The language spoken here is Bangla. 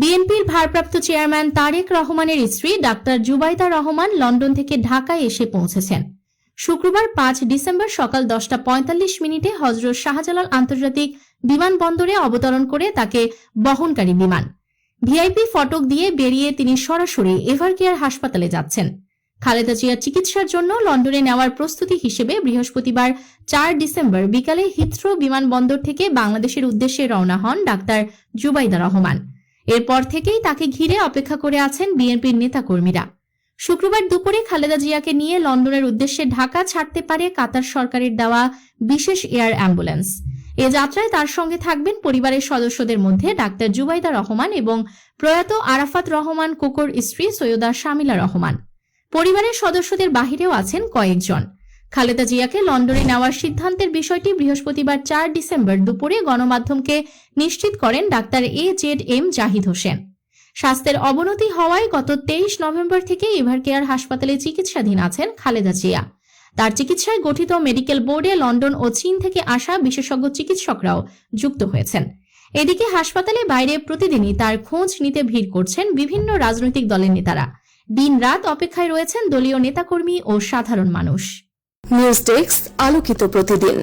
বিএনপির ভারপ্রাপ্ত চেয়ারম্যান তারেক রহমানের স্ত্রী ডাক্তার জুবাইদা রহমান লন্ডন থেকে ঢাকায় এসে পৌঁছেছেন। শুক্রবার পাঁচ ডিসেম্বর সকাল দশটা পঁয়তাল্লিশ মিনিটে হজরত শাহজালাল আন্তর্জাতিক বিমানবন্দরে অবতরণ করে তাকে বহনকারী বিমান। ভিআইপি ফটক দিয়ে বেরিয়ে তিনি সরাসরি এভারকেয়ার হাসপাতালে যাচ্ছেন। খালেদা জিয়ার চিকিৎসার জন্য লন্ডনে নেওয়ার প্রস্তুতি হিসেবে বৃহস্পতিবার চার ডিসেম্বর বিকালে হিথ্রো বিমানবন্দর থেকে বাংলাদেশের উদ্দেশ্যে রওনা হন ডাক্তার জুবাইদা রহমান। এরপর থেকেই তাকে ঘিরে অপেক্ষা করে আছেন বিএনপির নেতাকর্মীরা। শুক্রবার দুপুরে খালেদা জিয়াকে নিয়ে লন্ডনের উদ্দেশ্যে ঢাকা ছাড়তে পারে কাতার সরকারের দেওয়া বিশেষ এয়ার অ্যাম্বুলেন্স। এ যাত্রায় তার সঙ্গে থাকবেন পরিবারের সদস্যদের মধ্যে ডাক্তার জুবাইদা রহমান এবং প্রয়াত আরাফাত রহমান, কোকর স্ত্রী সৈয়দা শামিলা রহমান। পরিবারের সদস্যদের বাহিরেও আছেন কয়েকজন। খালেদা জিয়াকে লন্ডনে নেওয়ার সিদ্ধান্তের বিষয়টি বৃহস্পতিবার চার ডিসেম্বর দুপুরে গণমাধ্যমকে নিশ্চিত করেন doctor A Z M Zahid Hossain. স্বাস্থ্যের অবনতি হওয়ায় গত তেইশ নভেম্বর থেকে এভারকেয়ার হাসপাতালে চিকিৎসাধীন আছেন খালেদা জিয়া। তার চিকিৎসায় গঠিত মেডিকেল বোর্ডে লন্ডন ও চীন থেকে আসা বিশেষজ্ঞ চিকিৎসকরাও যুক্ত হয়েছেন। এদিকে হাসপাতালে বাইরে প্রতিদিনই তার খোঁজ নিতে ভিড় করছেন বিভিন্ন রাজনৈতিক দলের নেতারা। দিন রাত অপেক্ষায় রয়েছেন দলীয় নেতাকর্মী ও সাধারণ মানুষ। নিউজ ডেস্ক আলোকিত প্রতিদিন।